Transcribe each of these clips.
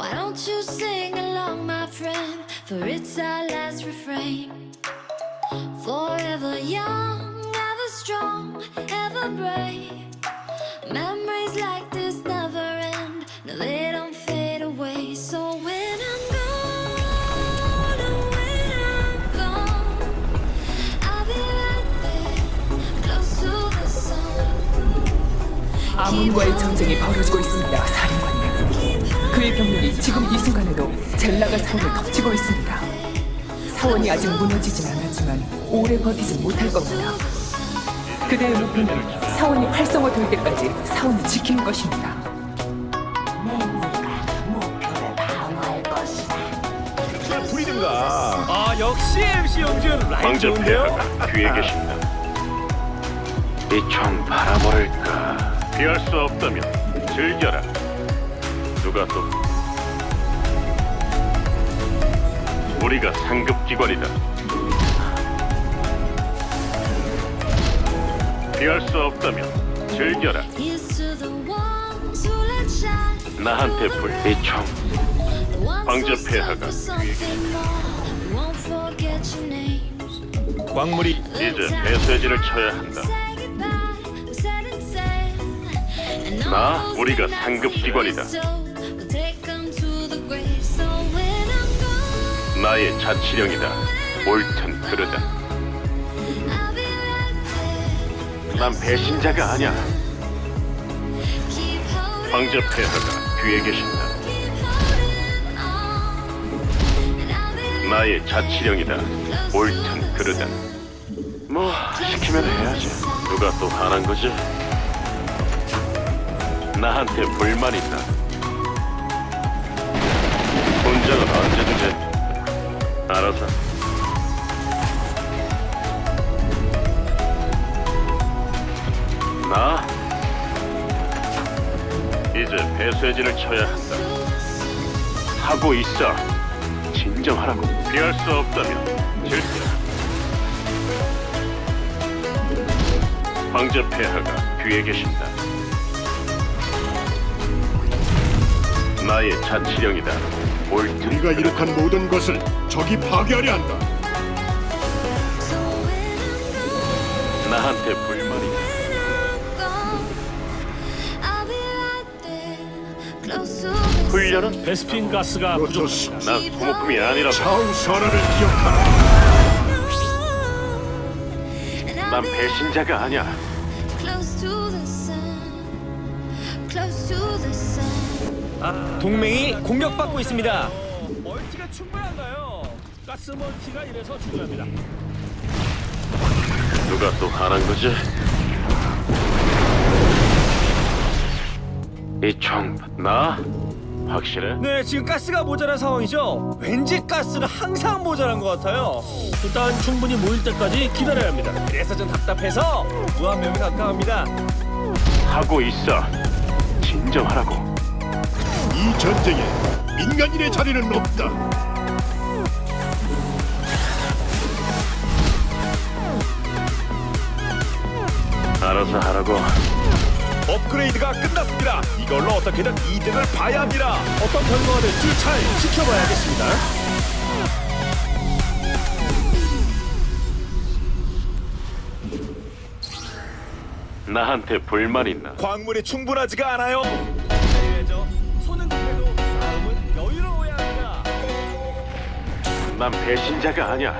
Why don't you sing along, my friend? For it's our last refrain. Forever young, ever strong, ever brave. Memories like this never end. No, they don't fade away. So when I'm gone, oh, when I'm gone, I'll be right there, close to the sun. 아몬과의 전쟁이 벌어지고 있습니다, 사령관님. 그의 병력이 지금 이 순간에도 젤라가 사원을 덮치고 있습니다. 사원이 아직 무너지진 않았지만 오래 버티진 못할 겁니다. 그대의 목표는 사원이 활성화 될 때까지 사원을 지키는 것입니다. 불이든가. 아 역시 MC 영준 좋은데요? 폐하가 뒤에 계신다. 이 총 바라버릴까? 피할 수 없다면 즐겨라. 누가 또 우리가 상급 기관이다. 피할 수 없다면 즐겨라. 나한테 불이총 The ones 황제 폐하가. 광물이 이제 배쇄진을 쳐야 한다. 나, 우리가 상급 기관이다. 나의 자치령이다. 옳든 그르다. 난 배신자가 아니야. 황제 폐하가 뒤에 계신다. 나의 자치령이다. 옳든 그르다. 뭐 시키면 해야지. 누가 또 화난 거지? 나한테 불만 있다. 혼자는 언제든지 알아서. 나 이제 배쇄진을 쳐야 한다. 하고 있어. 진정하라고. 피할 수 없다면 즐겨. 황제 폐하가 뒤에 계신다. 나의 자치령이다. 우리가. 이룩한 모든 것을 적이 파괴하려 한다. 나한테 불만이 훈련은 베스핀 가스가 프로토스, 난 소모품이 아니라고. 차우 선언을 기억하라. 난 배신자가 아니야. 동맹이 공격받고 있습니다. 멀티가 충분한가요? 가스 멀티가 이래서 중요합니다. 누가 또 화난 거지? 이총 나? 확실해? 네, 지금 가스가 모자란 상황이죠. 왠지 가스는 항상 모자란 것 같아요. 일단 충분히 모일 때까지 기다려야 합니다. 그래서 좀 답답해서 무한매에 가까웁니다. 하고 있어. 진정하라고. 이 전쟁에 민간인의 자리는 없다. 알아서 하라고. 업그레이드가 끝났습니다. 이걸로 어떻게든 2등을 봐야 합니다. 어떤 결과가 될지 잘 지켜봐야겠습니다. 나한테 불만 있나? 광물이 충분하지가 않아요. 난 배신자가 아니야.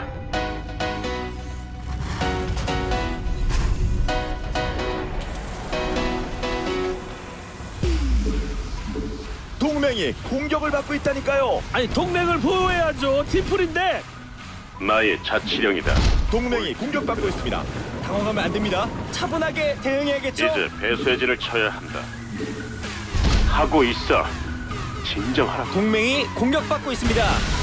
동맹이 공격을 받고 있다니까요. 아니 동맹을 보호해야죠. 팀플인데. 나의 자치령이다. 동맹이 공격받고 있습니다. 당황하면 안 됩니다. 차분하게 대응해야겠죠. 이제 배쇄진을 쳐야 한다. 하고 있어. 진정하라고. 동맹이 공격받고 있습니다.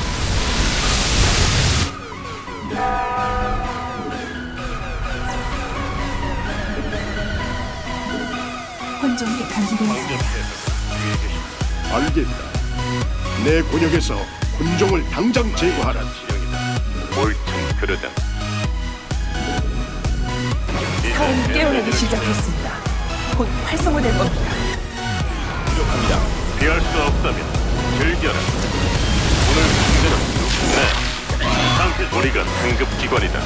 혼종이 감지되었습니다. 알겠다. 내 권역에서 군종을 당장 제거하라. 자치령이다. 옳든. 이제 사원이 깨어나기 시작했습니다. 곧 활성화될 겁니다. 부족합니다. 피할 수 없다면 즐겨. 즐겨라. 오늘 상대는 상태 우리가 상급 기관이다.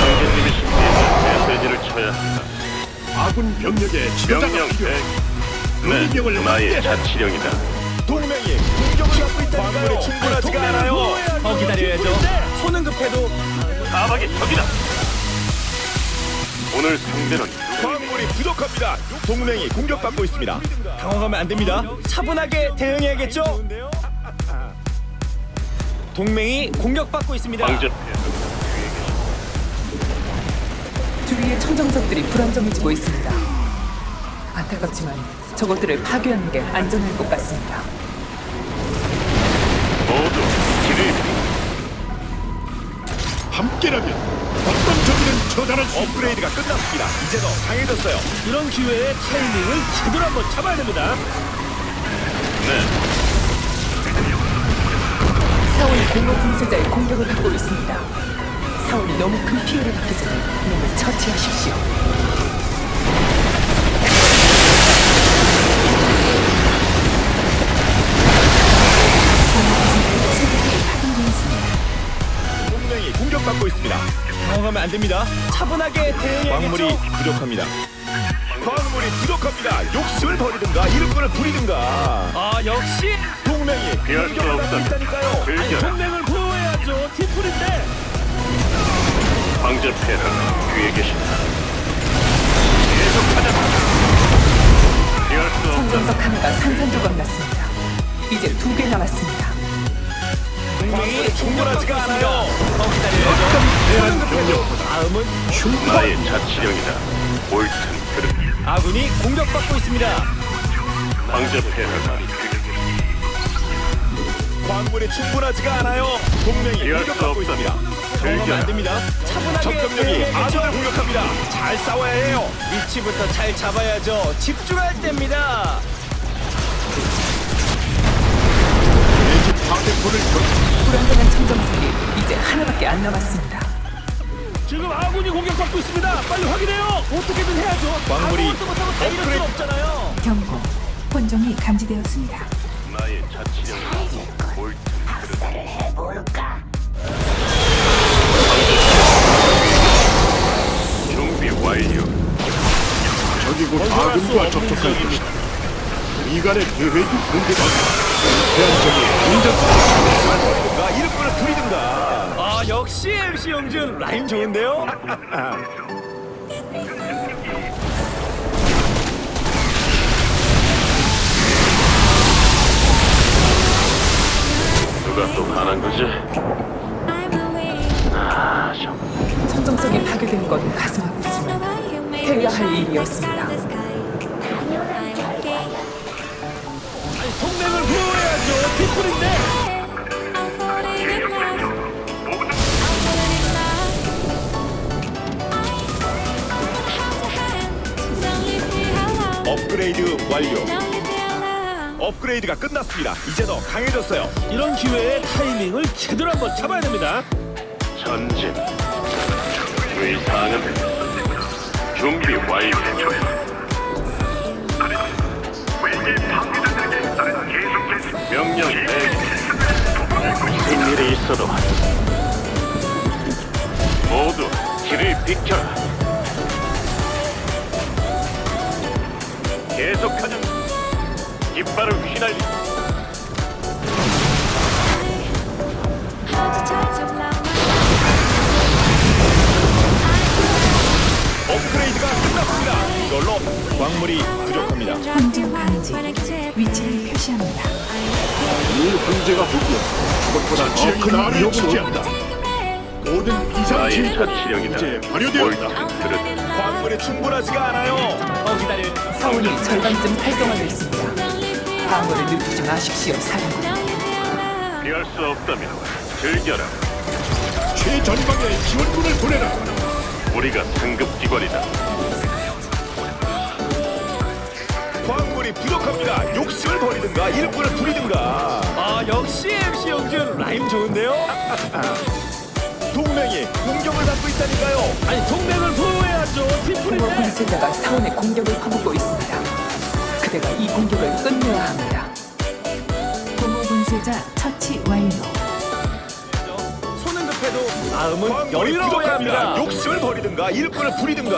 상대님이 신비한 메시지를 쳐야 한다. 아군 병력의 지도자가 명령 필요해. 대. 네, 나의. 자치령이다. 동맹이 공격을 받고 있다니까요. 광물이 충분하지가 않아요. 더 기다려야죠. 손은 급해도 사박의 적이다. 오늘 상대는 광물이 부족합니다. 동맹이 공격받고 있습니다. 당황하면 안 됩니다. 차분하게 대응해야겠죠. 동맹이 공격받고 있습니다. 황제 주위의 청정석들이 불안정해지고 있습니다. 안타깝지만 저것들을 파괴하는 게 안전할 것 같습니다. 모두 길을 함께라면 어떤 적이든 처단할 수. 업그레이드가 끝났습니다. 이제 더 강해졌어요. 이런 기회에 타이밍을 제대로 한번 잡아야 됩니다. 네. 사원이 공로 분쇄자의 공격을 받고 있습니다. 사원이 너무 큰 피해를 받기 전에 놈을 처치하십시오. 동맹이 공격받고 있습니다. 당황하면 안 됩니다. 차분하게 대응해야겠죠. 광물이 부족합니다. 광물이 부족합니다. 욕심을 버리든가 일꾼을 부리든가. 아 역시 동맹이 피할 수 공격을 받고 없다면 있다니 황제 폐하가 뒤에 계신다. 계속하자. 피할 수 하나가 산산조각 났습니다. 이제 두 개 남았습니다. 동맹이 충분하지가 않아요. 더 기다려야죠. 다음은 나의 자치령이다. 옳든 그르든 아군이 공격받고 있습니다. 황제 폐하가 광물이 충분하지가 않아요. 동맹이 피할 수 공격받고 없다면 있습니다. 즐겨라. 안 됩니다. 차분하게 적병력이 아군을 공격합니다. 잘 싸워야 해요. 위치부터 잘 잡아야죠. 집중할 때입니다. 내집 걸 불안정한 청정석이 이제 하나밖에 안 남았습니다. 지금 아군이 공격받고 있습니다. 빨리 확인해요. 어떻게든 해야죠. 광물이 아무것도 못하고 순 없잖아요. 경고. 혼종이 감지되었습니다. 나의 자치령 완료. 적이 곧 아군과 접촉할 것이다. 미간의 계획이 적이 인정. 버리든가 이름꾼을 부리든가. 아 역시 MC 영준 라임 좋은데요? 누가 또 화난 거지? 아, 정청 정석이 파괴된 건 가슴 아프지만 해야 할 일이었습니다. 동맹을 보호해야죠. 팀플인데. 업그레이드 완료. 업그레이드가 끝났습니다. 이제 더 강해졌어요. 이런 기회에 타이밍을 제대로 한번 잡아야 됩니다. 전진. 의 사항은 준비 완료. 명령 대기. 무슨 일이 있어도 모두 길을 비켜라. 계속하자. 깃발을 휘날리. 업그레이드가 끝났습니다. 이걸로 광물이 부족합니다. 혼종 감지. 위치를 표시합니다. 이 황제가 보기에 그것보다 위협을 주지 않다. 모든 비상 나의 진입은 자치령이다. 이제 발효되었다. 그르든 광물이 충분하지가 않아요. 더 기다려. 사원이 절반쯤 활성화되어 있습니다. 방어를 늦추지 마십시오, 사령관. 피할 수 없다면 즐겨라. 최전방에 지원군을 보내라. 우리가 상급 기관이다. 광물이 부족합니다. 욕심을 버리든가 일꾼을 부리든가. 아 역시 MC 영준 라임 좋은데요? 동맹이 공격을 받고 있다니까요. 아니 동맹을 보호해야죠. 팀플인데. 분쇄자가 사원의 공격을 퍼붓고 있습니다. 그대가 이 공격을 끝내야 합니다. 공허 분쇄자 처치 완료. 마음은 여유로워야 합니다. 욕심을 버리든가 일꾼을 부리든가.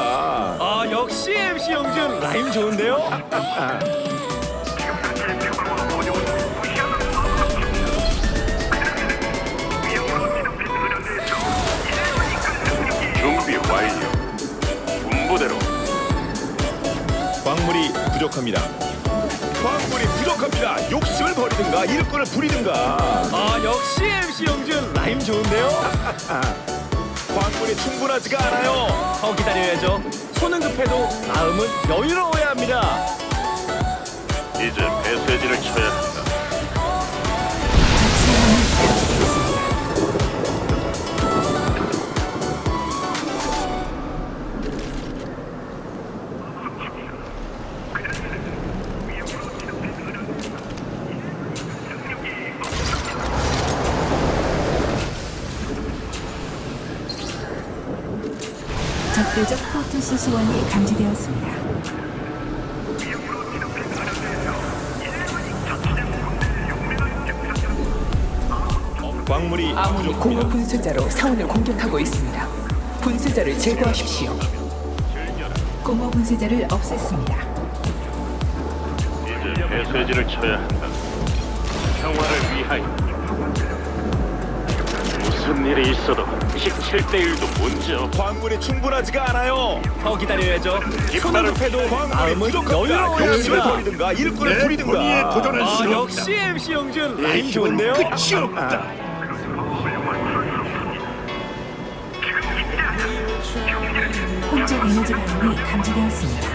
아 역시 MC 영준 라임 좋은데요? 준비 완료. 군부대로 광물이 부족합니다. 광물이 부족합니다. 욕심을 버리든가 일꾼을 부리든가. 아 역시 MC 영준 라임 좋은데요? 광물이 충분하지가 않아요. 더 기다려야죠. 손은 급해도 마음은 여유로워야 합니다. 이제 배쇄진을 쳐야 한다. 대적 프로토스 소환이 감지되었습니다. 광물이 아몬이 공허. 분쇄자로 사원을 공격하고 있습니다. 분쇄자를 제거하십시오. 공허 분쇄자를 없앴습니다. 이제 배쇄진을 쳐야 한다. 평화를 위하여. 무슨 일이 있어도 17대 1도 문제 없. 광물이 충분하지가 않아요. 더 기다려야죠. 깃발을 급해도 마음은 여유로워야 합니다. 버리든가 일꾼을 내 부리든가. 권위에 도전할 아, 수는 역시 MC 영준 라임 힘은 좋은데요? 끝이 없다. 혼적 에너지 반응이 감지되었습니다.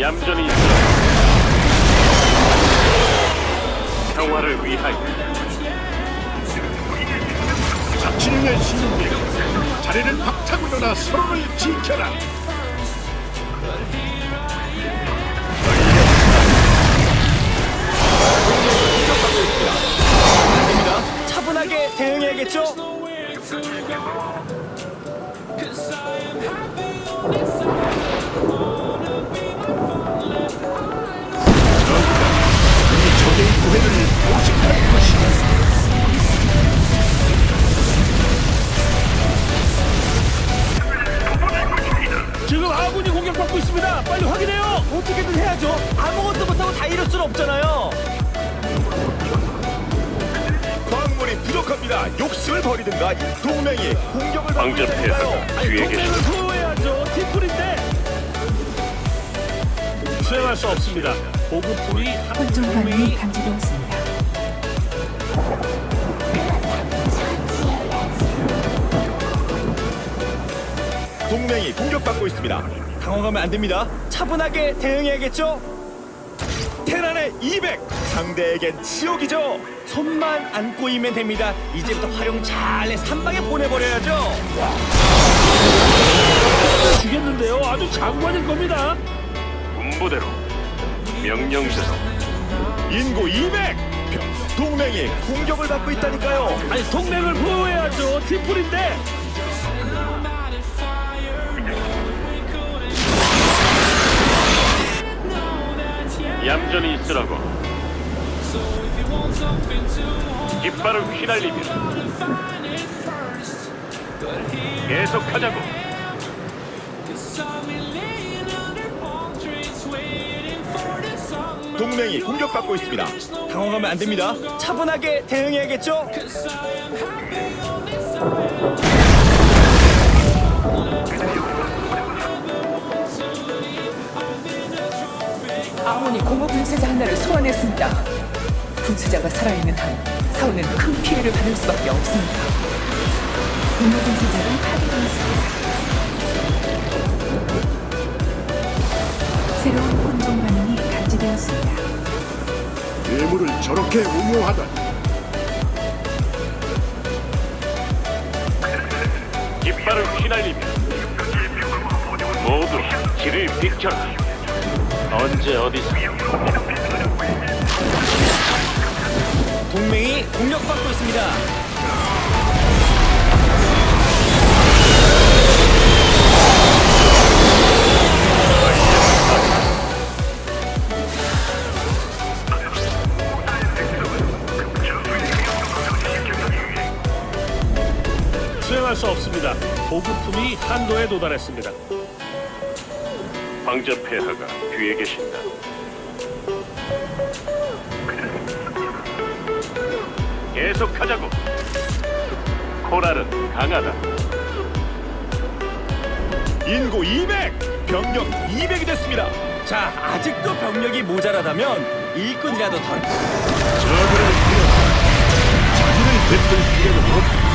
얌전히 있어. 평화를 위하여. 자치령의 시민들 자리를 박차고 일어나 서로를 지켜라. 차분하게 대응해야겠죠? 지금 아군이 공격받고 있습니다. 빨리 확인해요. 어떻게든 해야죠. 아무것도 못하고 다 이럴 순 없잖아요. 광물이 부족합니다. 욕심을 버리든가 동맹이 공격을 받고 방전 있다니까요. 폐하가 뒤에 동맹을 계신다. 보호해야죠. 팀플인데. 수행할 수 없습니다. 보급품이 반응이 동맹이 감지되었습니다. 동맹이 공격받고 있습니다. 당황하면 안 됩니다. 차분하게 대응해야겠죠? 테란의 200 상대에겐 지옥이죠. 손만 안 꼬이면 됩니다. 이제부터 활용 잘해 한 방에 보내버려야죠. 주겠는데요. 아주 장관일 겁니다. 군부대로. 명령대로. 인구 200 동맹이 공격을 받고 있다니까요. 아니 동맹을 보호해야죠. 팀플인데. 얌전히 있으라고. 깃발을 휘날리며. 계속하자고. 동맹이 공격받고 있습니다. 당황하면 안 됩니다. 차분하게 대응해야겠죠? 하나를 소환했습니다. 분쇄자가 살아있는 한 사원은 큰 피해를 받을 수밖에 없습니다. 공허 분쇄자가 파괴되었습니다. 새로운 혼종 반응이 감지되었습니다. 뇌물을 저렇게 운용하다니 깃발을 휘날리며. 모두 길을 비켜라. 언제 어디서 동맹이 공격받고 있습니다. 수행할 수 없습니다. 보급품이 한도에 도달했습니다. 황제 폐하가 뒤에 계신다. 계속하자고. 코랄은 강하다. 인구 200, 병력 200이 됐습니다. 자, 아직도 병력이 모자라다면 일꾼이라도 더 저들을 위해서 자기를 뱉을 필요는 없다.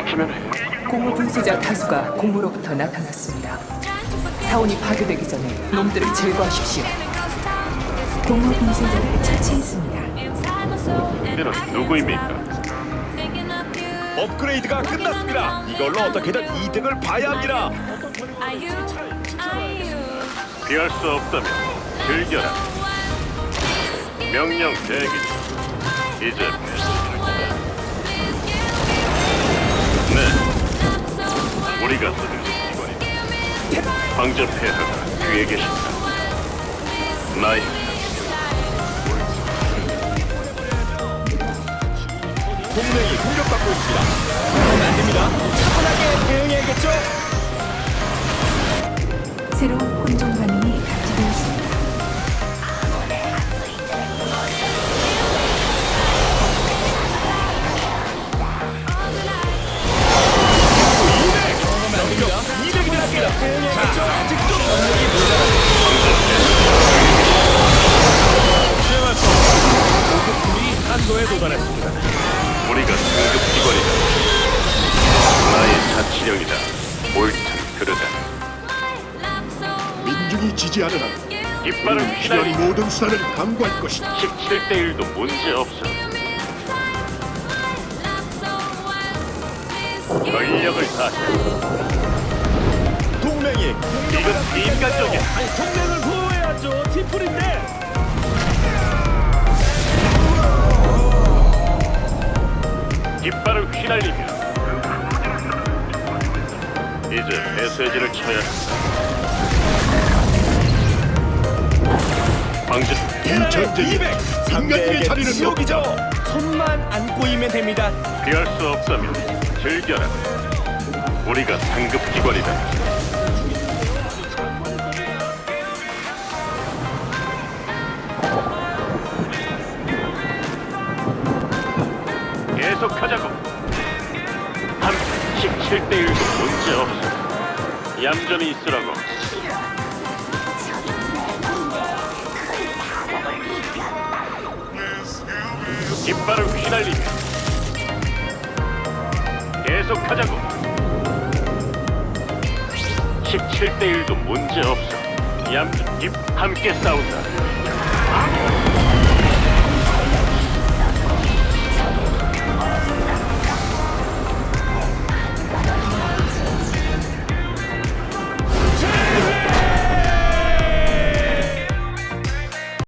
시키면 해. 공허 분쇄자 다수가 공무로부터 나타났습니다. 사원이 파괴되기 전에 놈들을 제거하십시오. 공허 분쇄자를 처치했습니다. 이는 누구입니까? 업그레이드가 끝났습니다. 이걸로 어떻게든 이득을 봐야 합니다. 피할 수 없다면 즐겨라. 명령 대기. 이제 네, 우리가 이번이 황제 폐하가 뒤에 계신다. 나의 동맹이 공격받고 있습니다. 그러면 안 됩니다. 차분하게 대응해야겠죠? 새로운 혼종 반응이 도달했습니다. 우리가 상급 기관이다. 나의 자치령이다. 옳든 그르다. 민중이 지지하는 한 깃발을 우리는 휘날리고 모든 수단을 강구할 것이다. 17대 1도 문제 없어. 전력을 다해. 동맹이 이건 비인간적이야. 아니 동맹을 보호해야죠. 팀플인데. 깃발을 휘날리며 이제 메시지를 쳐야 한다. 이 전쟁이 200, 인간들의 자리는 지옥이죠. 손만 안고 이면 됩니다. 피할 수 없다면 즐겨라. 우리가 상급 기관이다. 얌전히 있으라고. 깃발을 휘날리며 계속하자고. 17대 1도 문제 없어. 얌전 깃 함께 싸운다.